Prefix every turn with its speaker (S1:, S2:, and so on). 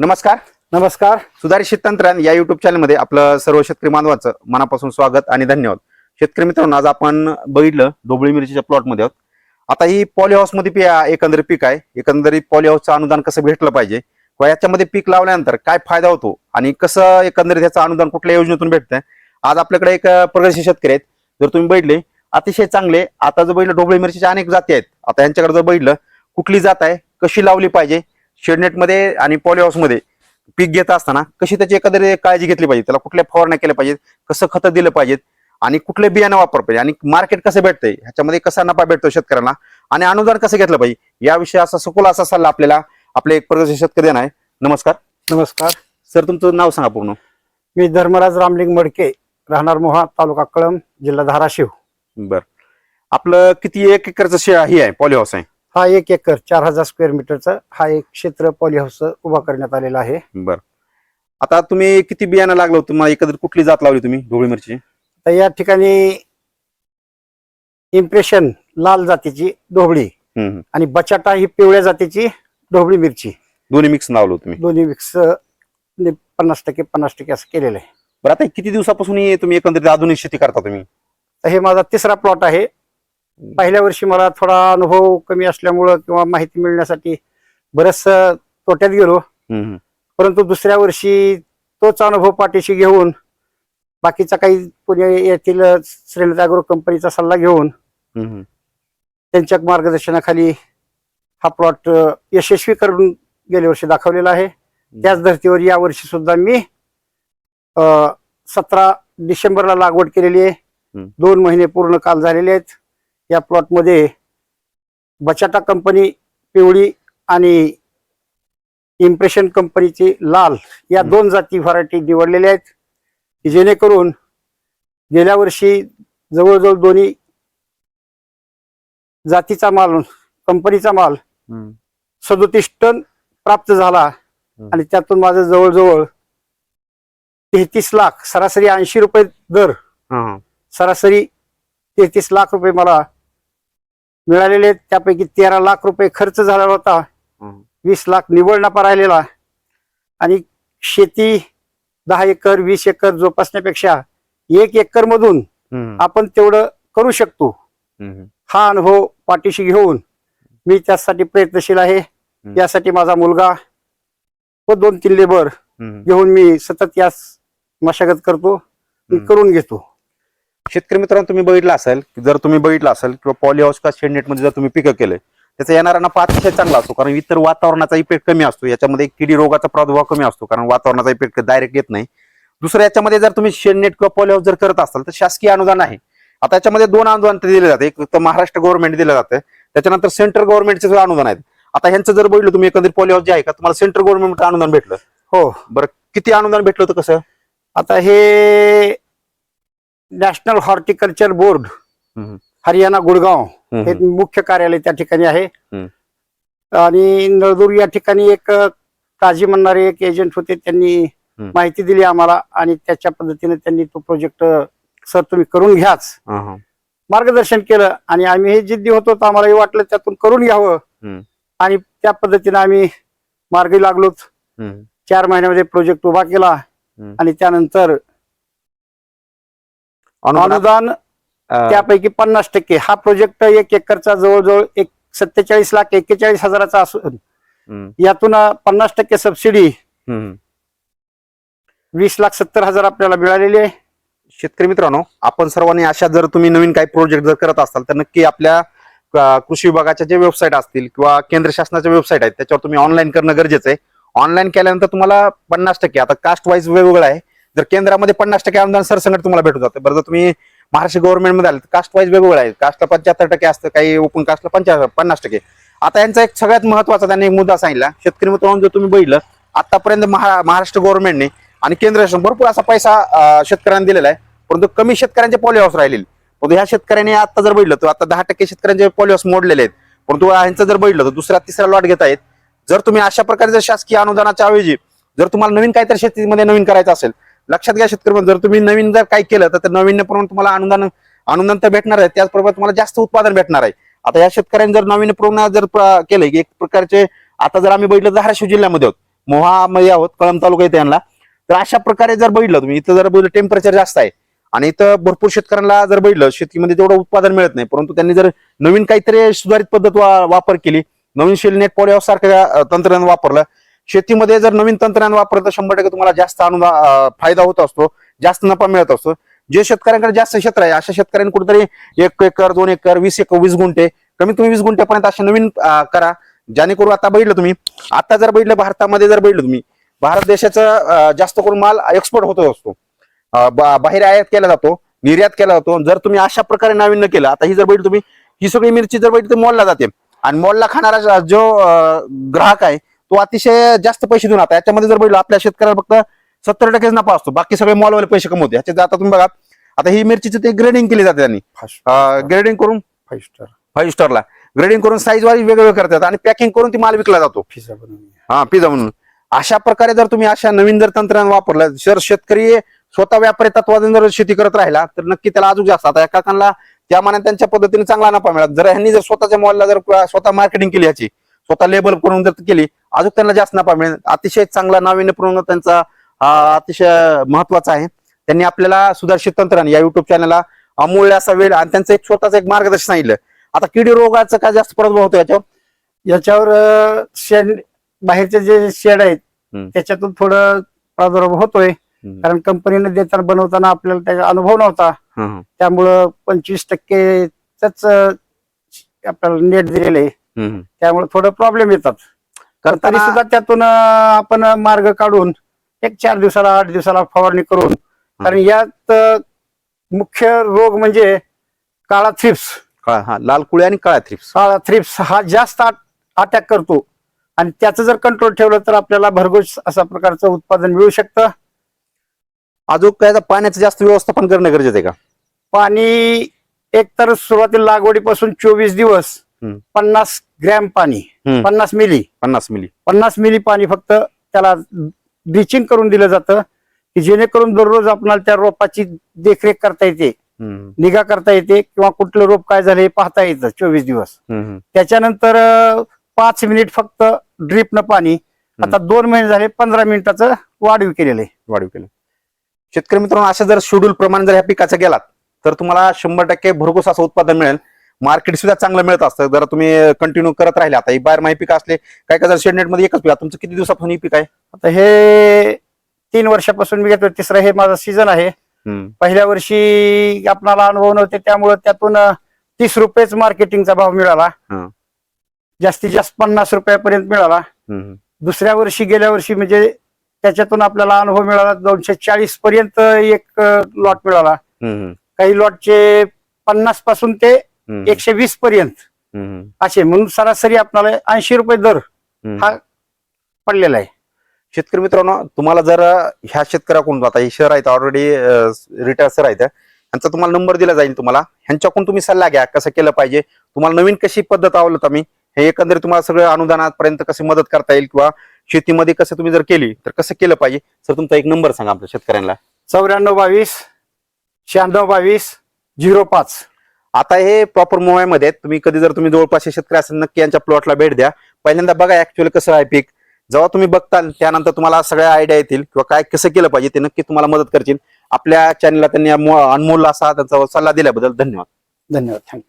S1: नमस्कार.
S2: नमस्कार.
S1: सुधारित शेततंत्रज्ञान या युट्यूब चॅनलमध्ये आपलं सर्व शेतकरी बांधवांचं मनापासून स्वागत आणि धन्यवाद. शेतकरी मित्रांनो आज आपण बघितलं डोबळी मिरचीच्या प्लॉटमध्ये आहोत. आता ही पॉली मध्ये पी एकंदरीत पीक आहे. एकंदरीत पॉली हाऊसचं अनुदान कसं भेटलं पाहिजे? किंवा याच्यामध्ये पीक लावल्यानंतर काय फायदा होतो? आणि कसं एकंदरीत याचं अनुदान कुठल्या योजनेतून भेटतंय? आज आपल्याकडे एक अं, प्रगतशील शेतकरी आहेत. जर तुम्ही बघितले अतिशय चांगले आता जर बघितलं डोबळी मिरचीच्या अनेक जाती आहेत. आता यांच्याकडे जर बघितलं कुठली जात आहे? कशी लावली पाहिजे? शेडनेटमध्ये आणि पॉली मध्ये पीक घेत असताना कशी त्याची एकंदरीत काळजी घेतली पाहिजे? त्याला कुठल्या फवारण्या केल्या पाहिजेत? कसं खतं दिलं पाहिजेत? आणि कुठले बियाणं वापर पाहिजे? आणि मार्केट कसं भेटतंय? ह्याच्यामध्ये कसा नफा भेटतो शेतकऱ्यांना? आणि अनुदान कसं घेतलं पाहिजे? याविषयी असा सखोल असा सल्ला आपल्याला आपले एक प्रगतशील शेतकरी देणार आहे. नमस्कार.
S2: नमस्कार.
S1: सर तुमचं नाव सांगा पूर्ण.
S2: मी धर्मराज रामलिंग मडके राहणार मोहा तालुका कळंब जिल्हा धाराशिव.
S1: बर. आपलं किती एक एकरचं शे हे आहे पॉली हाऊस आहे?
S2: हा एक एकर चार हजार स्क्वेअर मीटरचा हा एक क्षेत्र पॉली हाऊस उभा करण्यात आलेला आहे.
S1: बर. आता तुम्ही किती बियाणं लागलं होतं? तुम्हाला एकंदरीत कुठली जात लावली तुम्ही ढोबळी मिरची?
S2: तर या ठिकाणी इम्प्रेशन लाल जातीची ढोबळी
S1: हम्म.
S2: आणि बचाटा ही पिवळ्या जातीची ढोबळी मिरची.
S1: दोन्ही मिक्स लावलं होतं तुम्ही.
S2: दोन्ही मिक्स पन्नास टक्के पन्नास टक्के असं केलेलं आहे.
S1: बरं आता किती दिवसापासून हे तुम्ही एकंदरीत आधुनिक शेती करता तुम्ही?
S2: तर हे माझा तिसरा प्लॉट आहे. पहिल्या वर्षी मला थोडा अनुभव कमी असल्यामुळं किंवा माहिती मिळण्यासाठी बरंच तोट्यात गेलो. परंतु दुसऱ्या वर्षी तोच अनुभव पाठीशी घेऊन बाकीचा काही पुणे येथील अॅग्रो कंपनीचा सल्ला घेऊन. त्यांच्या मार्गदर्शनाखाली हा प्लॉट यशस्वी करून गेल्या वर्षी दाखवलेला आहे त्याच धर्तीवर या वर्षी सुद्धा मी सतरा डिसेंबरला लागवड केलेली आहे. दोन महिने पूर्ण काल झालेले आहेत या प्लॉटमध्ये बचाटा कंपनी पिवळी आणि इम्प्रेशन कंपनीची लाल या. दोन जाती व्हरायटी निवडलेल्या आहेत की जेणेकरून गेल्या वर्षी जवळजवळ दोन्ही जातीचा माल कंपनीचा माल. सदोतीस टन प्राप्त झाला आणि त्यातून माझं जवळजवळ तेहतीस लाख सरासरी ऐंशी रुपये दर. सरासरी तेहतीस लाख रुपये मला मिळालेले त्यापैकी तेरा लाख रुपये खर्च झाला होता. वीस लाख निव्वळ नफा राहिलेला. आणि शेती दहा एकर वीस एकर जोपासण्यापेक्षा एक एकर मधून आपण तेवढं करू शकतो. हा अनुभव पाठीशी घेऊन मी त्यासाठी प्रयत्नशील आहे. यासाठी माझा मुलगा व दोन तीन लेबर. घेऊन मी सतत यास मशागत करतो. करून घेतो.
S1: शेतकरी मित्रांनो तुम्ही बघितलं असेल जर तुम्ही बघितलं असेल किंवा पॉली हाऊस का शेडनेटमध्ये जर तुम्ही पिकं केले त्याचा येणारा नफा अतिशय चांगला असतो. कारण इतर वातावरणाचा इफेक्ट कमी असतो. याच्यामध्ये किडी रोगाचा प्रादुर्भाव कमी असतो. कारण वातावरणाचा इफेक्ट डायरेक्ट येत नाही. दुसरं याच्यामध्ये जर तुम्ही शेडनेट किंवा पॉली हाऊस जर करत असाल तर शासकीय अनुदान आहे. आता याच्यामध्ये दोन अनुदान दिले जाते. एक तर महाराष्ट्र गव्हर्नमेंट दिलं जातं. त्याच्यानंतर सेंट्रल गव्हर्नमेंटचे सुद्धा अनुदान आहेत. आता ह्यांचं जर बघितलं तुम्ही एकंदरीत पॉली हाऊस जे आहे का तुम्हाला सेंट्रल गव्हर्नमेंट अनुदान भेटलं.
S2: हो.
S1: बरं किती अनुदान भेटलं होतं कसं?
S2: आता हे national horticulture board. Haryana Gurgaon हे मुख्य कार्यालय त्या ठिकाणी आहे. आणि नळदूर या ठिकाणी एक काजी म्हणणारे एक एजंट होते त्यांनी. माहिती दिली आम्हाला आणि त्याच्या पद्धतीने त्यांनी तो प्रोजेक्ट सर तुम्ही करून घ्याच. मार्गदर्शन केलं आणि आम्ही हे जिद्दी होतो तर आम्हालाही वाटलं त्यातून करून घ्यावं. आणि त्या पद्धतीने आम्ही मार्गी
S1: हम्म.
S2: चार महिन्यामध्ये प्रोजेक्ट उभा केला. आणि त्यानंतर
S1: अनुदान
S2: त्यापैकी पन्नास टक्के. हा प्रोजेक्ट एक एकरचा जवळजवळ एक सत्तेचाळीस लाख एक्केचाळीस हजाराचा असून यातून पन्नास टक्के सबसिडी. वीस लाख सत्तर हजार आपल्याला मिळालेली आहे.
S1: शेतकरी मित्रांनो आपण सर्वांनी अशा जर तुम्ही नवीन काही प्रोजेक्ट जर करत असाल तर नक्की आपल्या कृषी विभागाच्या जे वेबसाईट असतील किंवा केंद्र शासनाच्या वेबसाईट आहेत त्याच्यावर तुम्ही ऑनलाईन करणं गरजेचं आहे. ऑनलाईन केल्यानंतर तुम्हाला पन्नास टक्के. आता कास्ट वाईज वेगवेगळं आहे. जर केंद्रामध्ये पन्नास टक्के अनुदान सरसंगट तुम्हाला भेटून जातं. बरं जर तुम्ही महाराष्ट्र गव्हर्नमेंटमध्ये आले तर कास्ट वाईज वेगवेगळं आहे कास्टला पंच्याहत्तर टक्के असतं काही ओपन कास्टला पंचा पन्नास टक्के. आता यांचा एक सगळ्यात महत्त्वाचा त्यांनी एक मुद्दा सांगितला. शेतकरी मित्रांनो जर तुम्ही बघितलं आतापर्यंत महा महाराष्ट्र गव्हर्नमेंटने आणि केंद्र शासन भरपूर असा पैसा शेतकऱ्यांना दिलेला आहे. परंतु कमी शेतकऱ्यांचे पॉलिओस हाऊस राहिलेले. परंतु ह्या शेतकऱ्यांनी आता जर बघितलं तर आता दहा टक्के शेतकऱ्यांचे पॉली मोडलेले आहेत. परंतु ह्यांचं जर बघितलं तर दुसरा तिसरा लॉट घेत आहेत. जर तुम्ही अशा प्रकारे जर शासकीय अनुदानाच्या ऐवजी जर तुम्हाला नवीन काहीतरी शेतीमध्ये नवीन करायचं असेल लक्षात घ्या शेतकरी जर तुम्ही नवीन जर काही केलं तर नवीन तुम्हाला अनुदान अनुदान तर भेटणार आहे. त्याचबरोबर तुम्हाला जास्त उत्पादन भेटणार आहे. आता या शेतकऱ्यांनी जर नवीन जर केलं एक प्रकारचे आता जर आम्ही बघितलं धाराशिव जिल्ह्यामध्ये आहोत मोहामध्ये आहोत कळम तालुका येते यांना तर अशा प्रकारे जर बघितलं तुम्ही इथं जर बघितलं टेम्परेचर जास्त आहे आणि इथं भरपूर शेतकऱ्यांना जर बघितलं शेतीमध्ये तेवढं उत्पादन मिळत नाही परंतु त्यांनी जर नवीन काहीतरी सुधारित पद्धत वापर केली नवीन शेल नेट पॉलिओ सारखं तंत्रज्ञान वापरलं शेतीमध्ये जर नवीन तंत्रज्ञान वापरलं तर शंभर टक्के तुम्हाला जास्त अनुदान फायदा होत असतो जास्त नफा मिळत असतो. जे शेतकऱ्यांकडे जास्त क्षेत्र आहे अशा शेतकऱ्यांनी कुठेतरी एक एकर दोन एकर वीस एक वीस गुंठे कमीत कमी वीस गुंठेपर्यंत असे नवीन करा. जेणेकरून आता बघितलं तुम्ही आता जर बघितलं भारतामध्ये जर बघितलं तुम्ही भारत देशाचा जास्त करून माल एक्सपोर्ट होत असतो. बा- बाहेर आयात केला जातो निर्यात केला जातो. जर तुम्ही अशा प्रकारे नाविन्य केलं आता ही जर बघितलं तुम्ही ही सगळी मिरची जर बघितली तर मॉलला जाते. आणि मॉलला खाणारा जो- ग्राहक आहे तो अतिशय जास्त पैसे देऊन आता याच्यामध्ये जर बघितलं आपल्या शेतकऱ्याला फक्त सत्तर टक्केच नफा असतो. बाकी सगळे मॉलवाले पैसे कमवते ह्याच्यात आता तुम्ही बघा आता ही मिरचीची ते ग्रेडिंग केली जाते त्यांनी. ग्रेडिंग करून?
S2: फाईव्ह स्टार
S1: फाईव्ह स्टारला ग्रेडिंग करून साईज वाईज वेगवेगळे करतात आणि पॅकिंग करून ती माल विकला जातो.
S2: पिझ्झा बनवून
S1: हा पिझ्झा म्हणून अशा प्रकारे जर तुम्ही अशा नवीन जर तंत्रज्ञान वापरलं जर शेतकरी स्वतः व्यापारी तत्वातून जर शेती करत राहिला तर नक्की त्याला अजून जास्त. आता एका काकांना त्या मानाने त्यांच्या पद्धतीने चांगला नफा मिळाला. जर ह्यांनी जर स्वतःच्या मॉलला जर स्वतः मार्केटिंग केली याची स्वतः लेबल करून जर केली अजून त्यांना जास्त नफा मिळेल. अतिशय चांगला नाविन्यपूर्ण त्यांचा अतिशय महत्त्वाचा आहे. त्यांनी आपल्याला सुधारित तंत्रज्ञान या युट्यूब चॅनलला अमूल्य असा वेळ आणि त्यांचं एक स्वतःच एक मार्गदर्शन सांगितलं. आता किडी रोगाचा काय जास्त प्रादुर्भाव होतो याच्यावर?
S2: याच्यावर शेड बाहेरचे जे शेड आहेत. त्याच्यातून थोडं प्रादुर्भाव होतोय. कारण कंपनीने देताना बनवताना आपल्याला त्याचा अनुभव नव्हता. त्यामुळं पंचवीस टक्केच आपल्याला नेट दिलेलं आहे. त्यामुळे थोडं प्रॉब्लेम येतात.
S1: करताना
S2: सुद्धा त्यातून आपण मार्ग काढून एक चार दिवसाला आठ दिवसाला फवारणी करून कारण यात मुख्य रोग म्हणजे काळा थ्रिप्स.
S1: काळा हा लाल कुळे आणि काळा थ्रिप्स.
S2: काळा थ्रिप्स हा जास्त अटॅक करतो. आणि त्याचं जर कंट्रोल ठेवलं तर आपल्याला भरघोस अशा प्रकारचं उत्पादन मिळू शकतं.
S1: अजून काय पाण्याचं जास्त व्यवस्थापन करणं गरजेचं आहे का?
S2: पाणी एक तर सुरुवातीला लागवडीपासून चोवीस दिवस. पन्नास ग्रॅम पाणी. पन्नास मिली.
S1: पन्नास मिली.
S2: पन्नास मिली पाणी फक्त त्याला ब्लिचिंग करून दिलं जातं की जेणेकरून दररोज आपल्याला त्या रोपाची देखरेख करता येते निगा करता येते किंवा कुठलं रोप काय झालं हे पाहता येतं चोवीस दिवस. त्याच्यानंतर पाच मिनिट फक्त ड्रीपनं पाणी आता दोन महिने झाले पंधरा मिनिटाचं वाढीव केलेलं आहे.
S1: वाढीव केलं. शेतकरी मित्रांनो अशा जर शेड्यूल प्रमाणे जर ह्या पिकाचा गेलात तर तुम्हाला शंभर टक्के भरघोस असं उत्पादन मिळेल. मार्केट सुद्धा चांगलं मिळत असतं. जर तुम्ही कंटिन्यू करत राहिले. आता ही बाहेर माही पीक असले काय काय जर शेडनेटमध्ये एकच पीक. तुमचं किती दिवसापासून ही पीक आहे?
S2: आता हे तीन वर्षापासून मी घेतो तिसरं हे माझा सीझन आहे. पहिल्या वर्षी आपणाला अनुभव नव्हते. त्यामुळे त्यातून तीस रुपयेच मार्केटिंगचा भाव मिळाला.
S1: हं.
S2: जास्तीत जास्त पन्नास रुपयापर्यंत मिळाला. दुसऱ्या वर्षी गेल्या वर्षी म्हणजे त्याच्यातून आपल्याला अनुभव मिळाला दोनशे चाळीस पर्यंत एक लॉट मिळाला. काही लॉटचे पन्नासपासून ते एकशे वीस पर्यंत. असे म्हणून सरासरी आपल्याला ऐंशी रुपये दर. हा पडलेला आहे.
S1: शेतकरी मित्रांनो तुम्हाला जर ह्या शेतकऱ्याकडून आता हे शहर आहेत ऑलरेडी रिटायर सर आहेत यांचा तुम्हाला नंबर दिला जाईल तुम्हाला. ह्यांच्याकडून तुम्ही सल्ला घ्या कसं केलं पाहिजे. तुम्हाला नवीन कशी पद्धत आवडत आम्ही हे एकंदरीत तुम्हाला सगळं अनुदानापर्यंत कशी मदत करता येईल किंवा शेतीमध्ये कसं तुम्ही जर केली तर कसं केलं पाहिजे. सर तुमचा एक नंबर सांगा आपल्या शेतकऱ्यांना.
S2: चौऱ्याण्णव बावीस शहाण्णव बावीस झिरो पाच.
S1: आता हे प्रॉपर मोबाईलमध्ये तुम्ही कधी जर तुम्ही जवळपास शेतकरी असेल नक्की यांच्या प्लॉटला भेट द्या. पहिल्यांदा बघा ऍक्च्युअली कसं आहे पीक. जेव्हा तुम्ही बघताल त्यानंतर तुम्हाला सगळ्या आयडिया येतील किंवा काय कसं केलं पाहिजे ते नक्की तुम्हाला मदत करतील. आपल्या चॅनलला त्यांनी अमो- अनमोल असा त्यांचा सल्ला दिल्याबद्दल धन्यवाद.
S2: धन्यवाद. थँक्यू